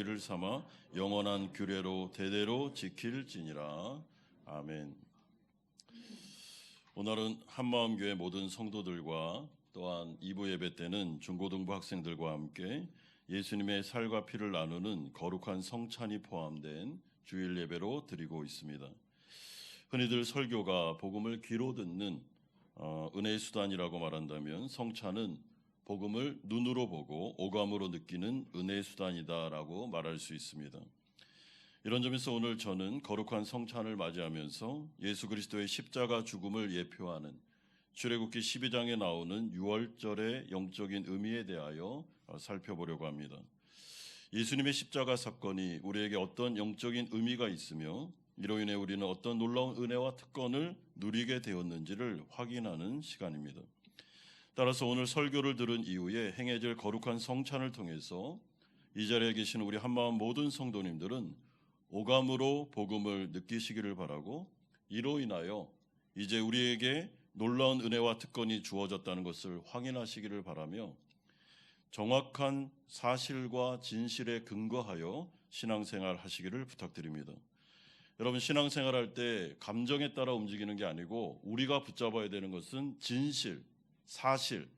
이를 삼아 영원한 규례로 대대로 지킬지니라. 아멘. 오늘은 한마음교회 모든 성도들과 또한 2부 예배 때는 중고등부 학생들과 함께 예수님의 살과 피를 나누는 거룩한 성찬이 포함된 주일 예배로 드리고 있습니다. 흔히들 설교가 복음을 귀로 듣는 어, 은혜의 수단이라고 말한다면 성찬은 복음을 눈으로 보고 오감으로 느끼는 은혜의 수단이다라고 말할 수 있습니다. 이런 점에서 오늘 저는 거룩한 성찬을 맞이하면서 예수 그리스도의 십자가 죽음을 예표하는 출애굽기 12장에 나오는 유월절의 영적인 의미에 대하여 어, 살펴보려고 합니다. 예수님의 십자가 사건이 우리에게 어떤 영적인 의미가 있으며 이로 인해 우리는 어떤 놀라운 은혜와 특권을 누리게 되었는지를 확인하는 시간입니다. 따라서 오늘 설교를 들은 이후에 행해질 거룩한 성찬을 통해서 이 자리에 계신 우리 한마음 모든 성도님들은 오감으로 복음을 느끼시기를 바라고 이로 인하여 이제 우리에게 놀라운 은혜와 특권이 주어졌다는 것을 확인하시기를 바라며 정확한 사실과 진실에 근거하여 신앙생활 하시기를 부탁드립니다. 여러분 신앙생활 할 때 감정에 따라 움직이는 게 아니고 우리가 붙잡아야 되는 것은 진실, 사실,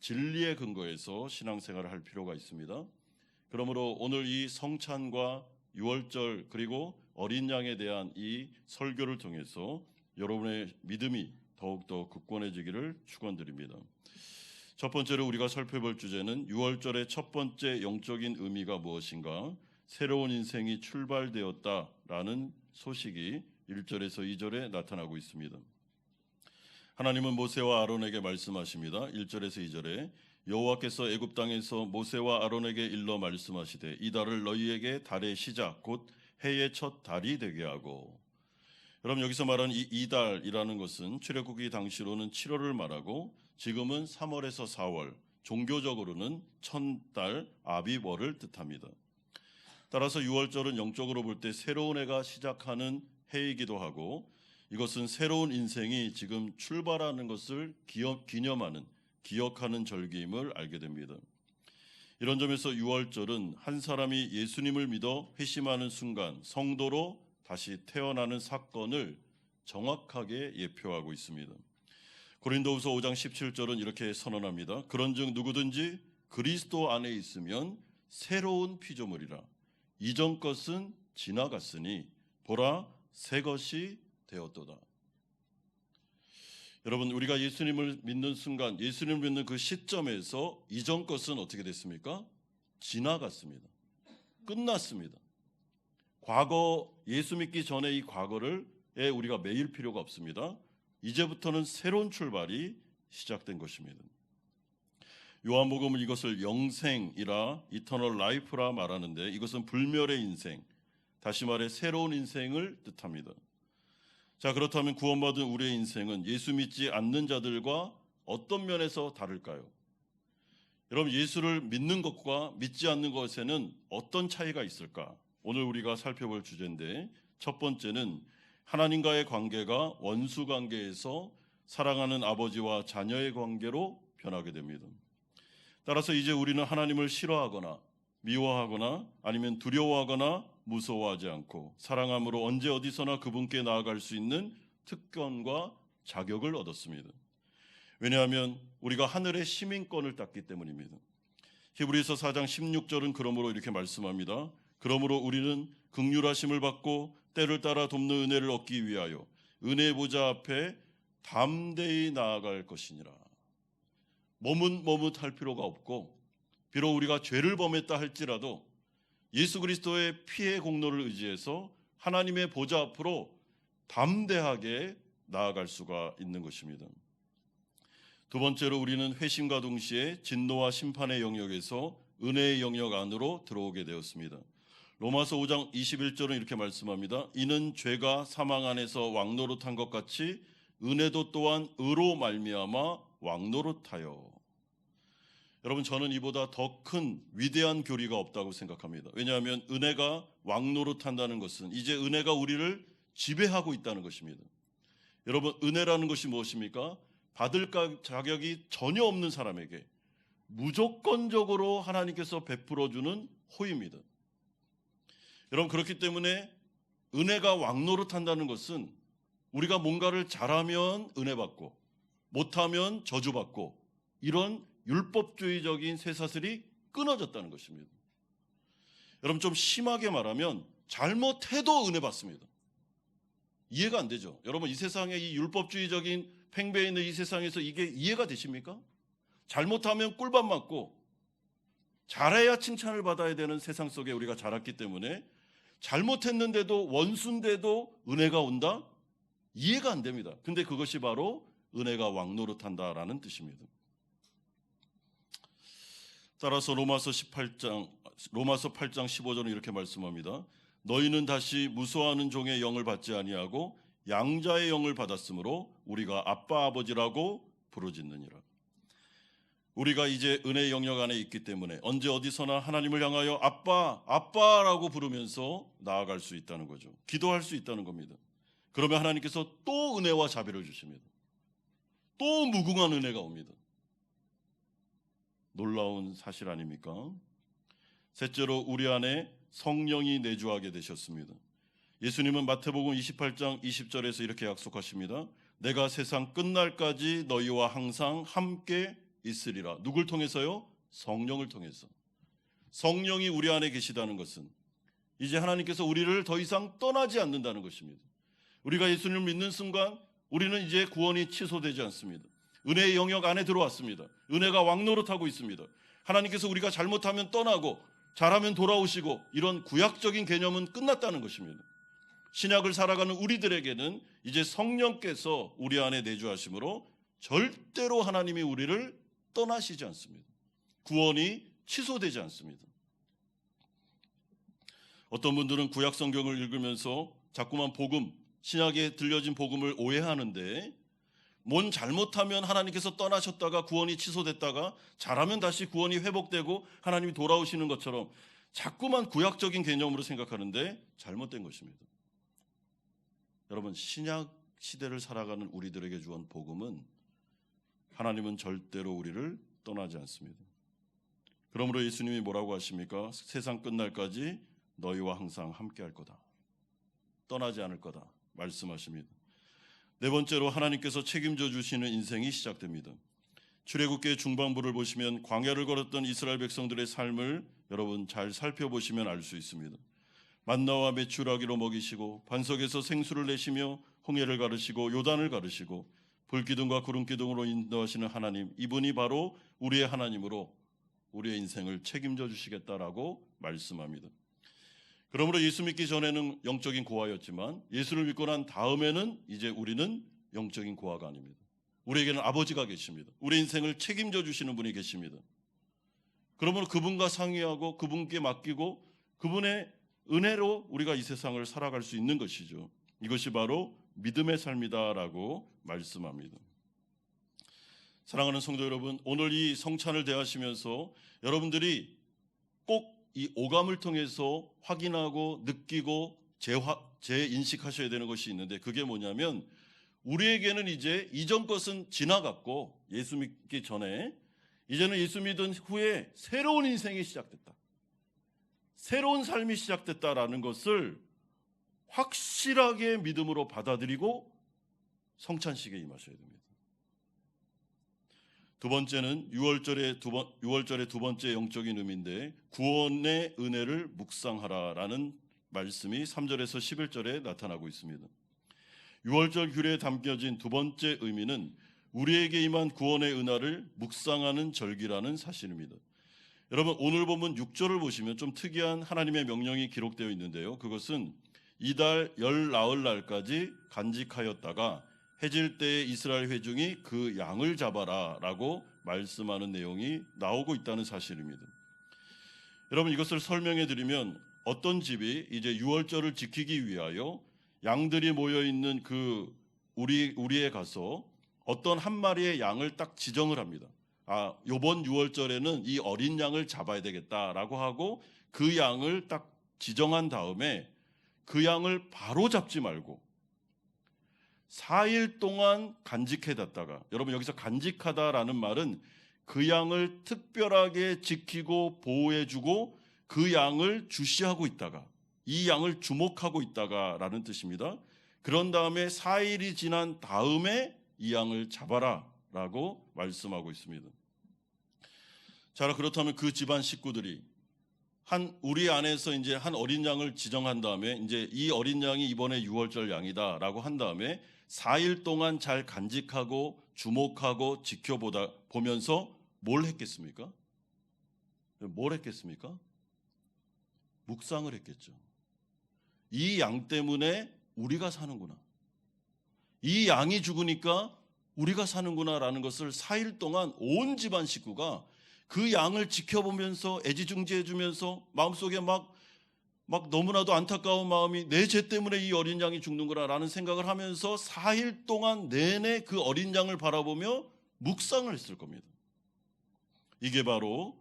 진리에 근거해서 신앙생활을 할 필요가 있습니다. 그러므로 오늘 이 성찬과 유월절 그리고 어린 양에 대한 이 설교를 통해서 여러분의 믿음이 더욱더 굳건해지기를 축원드립니다. 첫 번째로 우리가 살펴볼 주제는 유월절의 첫 번째 영적인 의미가 무엇인가? 새로운 인생이 출발되었다라는 소식이 1절에서 2절에 나타나고 있습니다. 하나님은 모세와 아론에게 말씀하십니다. 1절에서 2절에 여호와께서 애굽 땅에서 모세와 아론에게 일러 말씀하시되 이 달을 너희에게 달의 시작 곧 해의 첫 달이 되게 하고 여러분 여기서 말하는 이 이달이라는 것은 출애굽기 당시로는 7월을 말하고 지금은 3월에서 4월 종교적으로는 천달 아비월을 뜻합니다. 따라서 6월절은 영적으로 볼 때 새로운 해가 시작하는 해이기도 하고 이것은 새로운 인생이 지금 출발하는 것을 기억, 기념하는 기억하는 절기임을 알게 됩니다. 이런 점에서 6월절은 한 사람이 예수님을 믿어 회심하는 순간 성도로 다시 태어나는 사건을 정확하게 예표하고 있습니다. 고린도후서 5장 17절은 이렇게 선언합니다. 그런즉 누구든지 그리스도 안에 있으면 새로운 피조물이라 이전 것은 지나갔으니 보라 새 것이 되었도다. 여러분 우리가 예수님을 믿는 순간 예수님을 믿는 그 시점에서 이전 것은 어떻게 됐습니까? 지나갔습니다. 끝났습니다. 과거 예수 믿기 전에 이 과거를 에 우리가 매일 필요가 없습니다. 이제부터는 새로운 출발이 시작된 것입니다. 요한복음은 이것을 영생이라 이터널 라이프라 말하는데 이것은 불멸의 인생, 다시 말해 새로운 인생을 뜻합니다. 자, 그렇다면 구원받은 우리의 인생은 예수 믿지 않는 자들과 어떤 면에서 다를까요? 여러분, 예수를 믿는 것과 믿지 않는 것에는 어떤 차이가 있을까? 오늘 우리가 살펴볼 주제인데, 첫 번째는 하나님과의 관계가 원수 관계에서 사랑하는 아버지와 자녀의 관계로 변하게 됩니다. 따라서 이제 우리는 하나님을 싫어하거나 미워하거나 아니면 두려워하거나 무서워하지 않고 사랑함으로 언제 어디서나 그분께 나아갈 수 있는 특권과 자격을 얻었습니다. 왜냐하면 우리가 하늘의 시민권을 땄기 때문입니다. 히브리서 4장 16절은 그러므로 이렇게 말씀합니다. 그러므로 우리는 극률하심을 받고 때를 따라 돕는 은혜를 얻기 위하여 은혜 보좌 앞에 담대히 나아갈 것이니라. 머뭇머뭇할 필요가 없고 비록 우리가 죄를 범했다 할지라도 예수 그리스도의 피의 공로를 의지해서 하나님의 보좌 앞으로 담대하게 나아갈 수가 있는 것입니다. 두 번째로 우리는 회심과 동시에 진노와 심판의 영역에서 은혜의 영역 안으로 들어오게 되었습니다. 로마서 5장 21절은 이렇게 말씀합니다. 이는 죄가 사망 안에서 왕노릇한 것 같이 은혜도 또한 의로 말미암아 왕노릇하여 여러분 저는 이보다 더 큰 위대한 교리가 없다고 생각합니다. 왜냐하면 은혜가 왕노릇 한다는 것은 이제 은혜가 우리를 지배하고 있다는 것입니다. 여러분 은혜라는 것이 무엇입니까? 받을 자격이 전혀 없는 사람에게 무조건적으로 하나님께서 베풀어 주는 호입니다. 여러분 그렇기 때문에 은혜가 왕노릇 한다는 것은 우리가 뭔가를 잘하면 은혜 받고 못하면 저주받고 이런 율법주의적인 쇠사슬이 끊어졌다는 것입니다. 여러분 좀 심하게 말하면 잘못해도 은혜 받습니다. 이해가 안 되죠. 여러분 이 세상에 이 율법주의적인 팽배해 있는 이 세상에서 이게 이해가 되십니까? 잘못하면 꿀밤 맞고 잘해야 칭찬을 받아야 되는 세상 속에 우리가 자랐기 때문에 잘못했는데도 원수인데도 은혜가 온다? 이해가 안 됩니다. 근데 그것이 바로 은혜가 왕노릇한다라는 뜻입니다. 따라서 로마서 18장 로마서 8장 15절은 이렇게 말씀합니다. 너희는 다시 무소하는 종의 영을 받지 아니하고 양자의 영을 받았으므로 우리가 아빠 아버지라고 부르짖느니라. 우리가 이제 은혜 영역 안에 있기 때문에 언제 어디서나 하나님을 향하여 아빠 아빠라고 부르면서 나아갈 수 있다는 거죠. 기도할 수 있다는 겁니다. 그러면 하나님께서 또 은혜와 자비를 주십니다. 또 무궁한 은혜가 옵니다. 놀라운 사실 아닙니까? 셋째로 우리 안에 성령이 내주하게 되셨습니다. 예수님은 마태복음 28장 20절에서 이렇게 약속하십니다. 내가 세상 끝날까지 너희와 항상 함께 있으리라. 누굴 통해서요? 성령을 통해서. 성령이 우리 안에 계시다는 것은 이제 하나님께서 우리를 더 이상 떠나지 않는다는 것입니다. 우리가 예수님을 믿는 순간 우리는 이제 구원이 취소되지 않습니다. 은혜의 영역 안에 들어왔습니다. 은혜가 왕노릇하고 있습니다. 하나님께서 우리가 잘못하면 떠나고 잘하면 돌아오시고 이런 구약적인 개념은 끝났다는 것입니다. 신약을 살아가는 우리들에게는 이제 성령께서 우리 안에 내주하심으로 절대로 하나님이 우리를 떠나시지 않습니다. 구원이 취소되지 않습니다. 어떤 분들은 구약 성경을 읽으면서 자꾸만 복음, 신약에 들려진 복음을 오해하는데 뭔 잘못하면 하나님께서 떠나셨다가 구원이 취소됐다가 잘하면 다시 구원이 회복되고 하나님이 돌아오시는 것처럼 자꾸만 구약적인 개념으로 생각하는데 잘못된 것입니다. 여러분 신약 시대를 살아가는 우리들에게 주한 복음은 하나님은 절대로 우리를 떠나지 않습니다. 그러므로 예수님이 뭐라고 하십니까? 세상 끝날까지 너희와 항상 함께 할 거다. 떠나지 않을 거다. 말씀하십니다. 네 번째로 하나님께서 책임져 주시는 인생이 시작됩니다. 출애굽기의 중반부를 보시면 광야를 걸었던 이스라엘 백성들의 삶을 여러분 잘 살펴보시면 알 수 있습니다. 만나와 메추라기로 먹이시고 반석에서 생수를 내시며 홍해를 가르시고 요단을 가르시고 불기둥과 구름기둥으로 인도하시는 하나님 이분이 바로 우리의 하나님으로 우리의 인생을 책임져 주시겠다라고 말씀합니다. 그러므로 예수 믿기 전에는 영적인 고아였지만 예수를 믿고 난 다음에는 이제 우리는 영적인 고아가 아닙니다. 우리에게는 아버지가 계십니다. 우리 인생을 책임져 주시는 분이 계십니다. 그러면 그분과 상의하고 그분께 맡기고 그분의 은혜로 우리가 이 세상을 살아갈 수 있는 것이죠. 이것이 바로 믿음의 삶이다라고 말씀합니다. 사랑하는 성도 여러분, 오늘 이 성찬을 대하시면서 여러분들이 꼭 이 오감을 통해서 확인하고 느끼고 재화, 재인식하셔야 되는 것이 있는데 그게 뭐냐면 우리에게는 이제 이전 것은 지나갔고 예수 믿기 전에 이제는 예수 믿은 후에 새로운 인생이 시작됐다. 새로운 삶이 시작됐다라는 것을 확실하게 믿음으로 받아들이고 성찬식에 임하셔야 됩니다. 두 번째는 6월절의 두 번, 6월절의 두 번째 영적인 의미인데 구원의 은혜를 묵상하라라는 말씀이 3절에서 11절에 나타나고 있습니다. 6월절 규례에 담겨진 두 번째 의미는 우리에게 임한 구원의 은혜를 묵상하는 절기라는 사실입니다. 여러분 오늘 본문 6절을 보시면 좀 특이한 하나님의 명령이 기록되어 있는데요. 그것은 이달 열 나흘 날까지 간직하였다가 해질 때에 이스라엘 회중이 그 양을 잡아라라고 말씀하는 내용이 나오고 있다는 사실입니다. 여러분 이것을 설명해 드리면 어떤 집이 이제 유월절을 지키기 위하여 양들이 모여 있는 그 우리 우리에 가서 어떤 한 마리의 양을 딱 지정을 합니다. 아, 요번 유월절에는 이 어린 양을 잡아야 되겠다라고 하고 그 양을 딱 지정한 다음에 그 양을 바로 잡지 말고 4일 동안 간직해뒀다가 여러분 여기서 간직하다라는 말은 그 양을 특별하게 지키고 보호해주고 그 양을 주시하고 있다가 이 양을 주목하고 있다가라는 뜻입니다. 그런 다음에 4일이 지난 다음에 이 양을 잡아라라고 말씀하고 있습니다. 자, 그렇다면 그 집안 식구들이 한 우리 안에서 이제 한 어린 양을 지정한 다음에 이제 이 어린 양이 이번에 6월절 양이다라고 한 다음에 4일 동안 잘 간직하고 주목하고 지켜보다 보면서 뭘 했겠습니까? 뭘 했겠습니까? 묵상을 했겠죠. 이 양 때문에 우리가 사는구나. 이 양이 죽으니까 우리가 사는구나라는 것을 4일 동안 온 집안 식구가 그 양을 지켜보면서 애지중지해 주면서 마음속에 막, 막 너무나도 안타까운 마음이 내 죄 때문에 이 어린 양이 죽는구나라는 생각을 하면서 4일 동안 내내 그 어린 양을 바라보며 묵상을 했을 겁니다. 이게 바로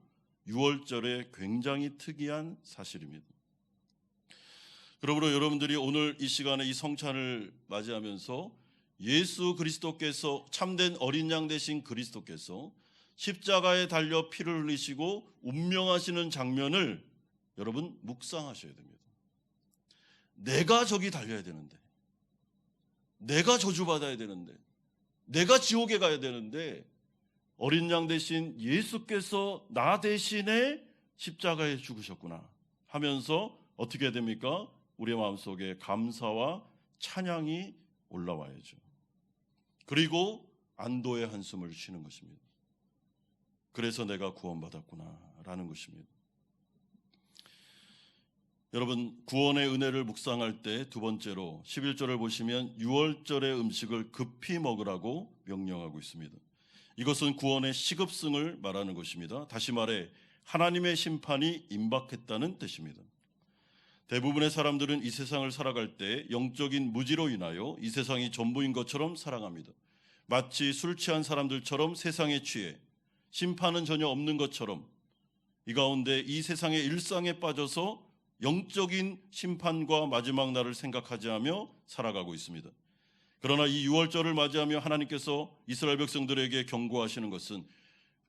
6월절의 굉장히 특이한 사실입니다. 그러므로 여러분들이 오늘 이 시간에 이 성찬을 맞이하면서 예수 그리스도께서 참된 어린 양 되신 그리스도께서 십자가에 달려 피를 흘리시고 운명하시는 장면을 여러분 묵상하셔야 됩니다. 내가 저기 달려야 되는데, 내가 저주받아야 되는데, 내가 지옥에 가야 되는데, 어린 양 대신 예수께서 나 대신에 십자가에 죽으셨구나 하면서 어떻게 됩니까? 우리의 마음속에 감사와 찬양이 올라와야죠. 그리고 안도의 한숨을 쉬는 것입니다. 그래서 내가 구원받았구나 라는 것입니다. 여러분 구원의 은혜를 묵상할 때 두 번째로 11절을 보시면 6월절의 음식을 급히 먹으라고 명령하고 있습니다. 이것은 구원의 시급성을 말하는 것입니다. 다시 말해 하나님의 심판이 임박했다는 뜻입니다. 대부분의 사람들은 이 세상을 살아갈 때 영적인 무지로 인하여 이 세상이 전부인 것처럼 살아갑니다. 마치 술 취한 사람들처럼 세상에 취해 심판은 전혀 없는 것처럼 이 가운데 이 세상의 일상에 빠져서 영적인 심판과 마지막 날을 생각하지 하며 살아가고 있습니다. 그러나 이 6월절을 맞이하며 하나님께서 이스라엘 백성들에게 경고하시는 것은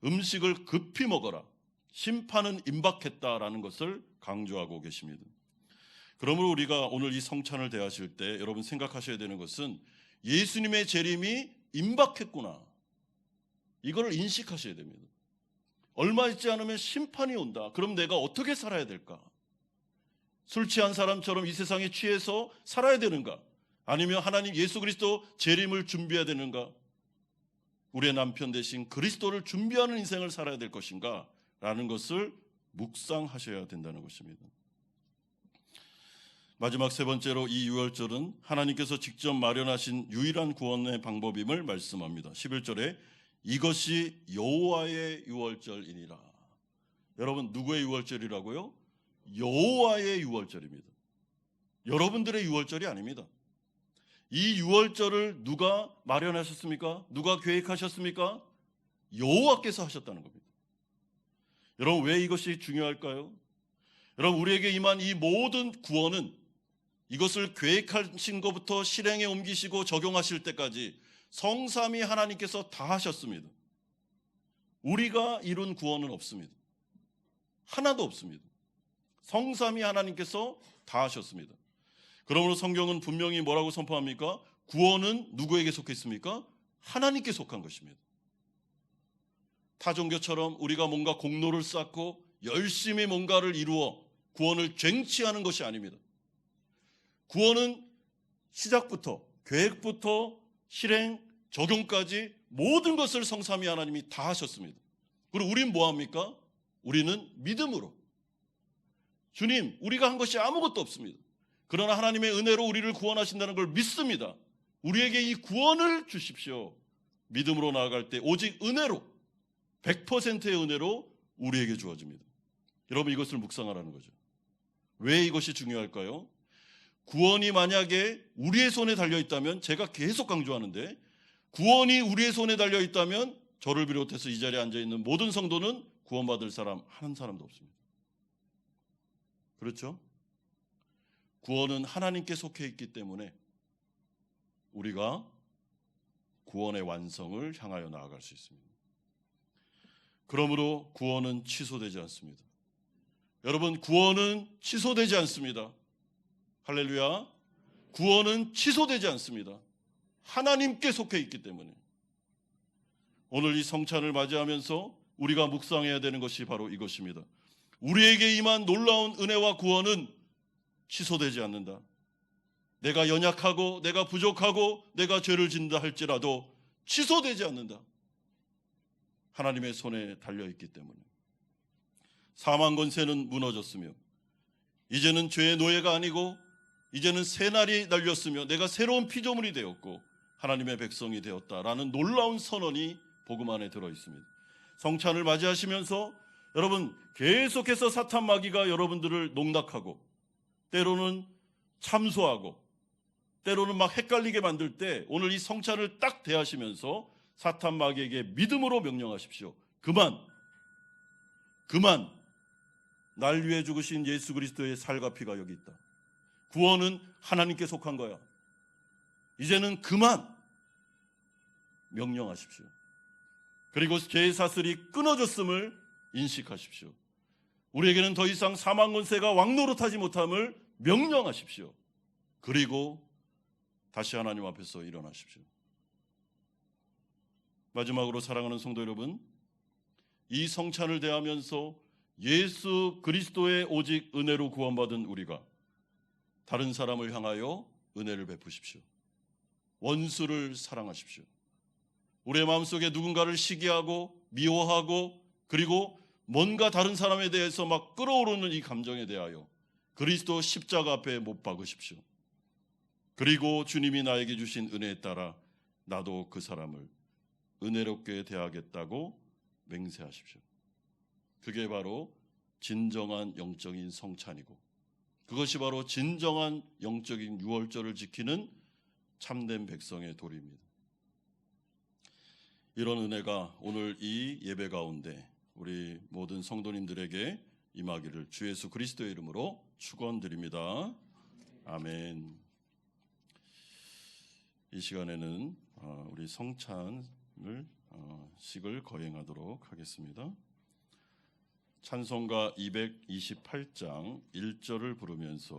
음식을 급히 먹어라. 심판은 임박했다라는 것을 강조하고 계십니다. 그러므로 우리가 오늘 이 성찬을 대하실 때 여러분 생각하셔야 되는 것은 예수님의 재림이 임박했구나. 이걸 인식하셔야 됩니다. 얼마 있지 않으면 심판이 온다. 그럼 내가 어떻게 살아야 될까? 술 취한 사람처럼 이 세상에 취해서 살아야 되는가? 아니면 하나님 예수 그리스도 재림을 준비해야 되는가? 우리의 남편 대신 그리스도를 준비하는 인생을 살아야 될 것인가? 라는 것을 묵상하셔야 된다는 것입니다. 마지막 세 번째로 이 유월절은 하나님께서 직접 마련하신 유일한 구원의 방법임을 말씀합니다. 11절에 이것이 여호와의 유월절이니라. 여러분 누구의 유월절이라고요? 여호와의 유월절입니다. 여러분들의 유월절이 아닙니다. 이 유월절을 누가 마련하셨습니까? 누가 계획하셨습니까? 여호와께서 하셨다는 겁니다. 여러분 왜 이것이 중요할까요? 여러분 우리에게 임한 이 모든 구원은 이것을 계획하신 것부터 실행에 옮기시고 적용하실 때까지 성삼이 하나님께서 다 하셨습니다. 우리가 이룬 구원은 없습니다. 하나도 없습니다. 성삼이 하나님께서 다 하셨습니다. 그러므로 성경은 분명히 뭐라고 선포합니까? 구원은 누구에게 속했습니까? 하나님께 속한 것입니다. 타 종교처럼 우리가 뭔가 공로를 쌓고 열심히 뭔가를 이루어 구원을 쟁취하는 것이 아닙니다. 구원은 시작부터 계획부터 실행 적용까지 모든 것을 성삼위 하나님이 다 하셨습니다. 그리고 우린 뭐 합니까? 우리는 믿음으로 주님, 우리가 한 것이 아무것도 없습니다. 그러나 하나님의 은혜로 우리를 구원하신다는 걸 믿습니다. 우리에게 이 구원을 주십시오. 믿음으로 나아갈 때 오직 은혜로 100%의 은혜로 우리에게 주어집니다. 여러분 이것을 묵상하라는 거죠. 왜 이것이 중요할까요? 구원이 만약에 우리의 손에 달려 있다면 제가 계속 강조하는데 구원이 우리의 손에 달려 있다면 저를 비롯해서 이 자리에 앉아 있는 모든 성도는 구원받을 사람 한 사람도 없습니다. 그렇죠? 구원은 하나님께 속해 있기 때문에 우리가 구원의 완성을 향하여 나아갈 수 있습니다. 그러므로 구원은 취소되지 않습니다. 여러분, 구원은 취소되지 않습니다. 할렐루야. 구원은 취소되지 않습니다. 하나님께 속해 있기 때문에. 오늘 이 성찬을 맞이하면서 우리가 묵상해야 되는 것이 바로 이것입니다. 우리에게 임한 놀라운 은혜와 구원은 취소되지 않는다. 내가 연약하고 내가 부족하고 내가 죄를 짓는다 할지라도 취소되지 않는다. 하나님의 손에 달려 있기 때문에. 사망 권세는 무너졌으며 이제는 죄의 노예가 아니고 이제는 새 날이 날렸으며 내가 새로운 피조물이 되었고 하나님의 백성이 되었다라는 놀라운 선언이 복음 안에 들어 있습니다. 성찬을 맞이하시면서 여러분 계속해서 사탄 마귀가 여러분들을 농락하고 때로는 참소하고 때로는 막 헷갈리게 만들 때 오늘 이 성찬을 딱 대하시면서 사탄 마귀에게 믿음으로 명령하십시오. 그만 그만 날 위해 죽으신 예수 그리스도의 살과 피가 여기 있다. 구원은 하나님께 속한 거야. 이제는 그만 명령하십시오. 그리고 죄의 사슬이 끊어졌음을 인식하십시오. 우리에게는 더 이상 사망 권세가 왕노릇하지 못함을 명령하십시오. 그리고 다시 하나님 앞에서 일어나십시오. 마지막으로 사랑하는 성도 여러분, 이 성찬을 대하면서 예수 그리스도의 오직 은혜로 구원받은 우리가 다른 사람을 향하여 은혜를 베푸십시오. 원수를 사랑하십시오. 우리의 마음속에 누군가를 시기하고 미워하고 그리고 뭔가 다른 사람에 대해서 막 끌어오르는 이 감정에 대하여 그리스도 십자가 앞에 못 박으십시오. 그리고 주님이 나에게 주신 은혜에 따라 나도 그 사람을 은혜롭게 대하겠다고 맹세하십시오. 그게 바로 진정한 영적인 성찬이고 그것이 바로 진정한 영적인 유월절을 지키는 참된 백성의 도리입니다. 이런 은혜가 오늘 이 예배 가운데 우리 모든 성도님들에게 임하기를 주 예수 그리스도의 이름으로 축원드립니다. 아멘. 이 시간에는 어, 우리 성찬을 어, 식을 거행하도록 하겠습니다. 찬송가 228장 1절을 부르면서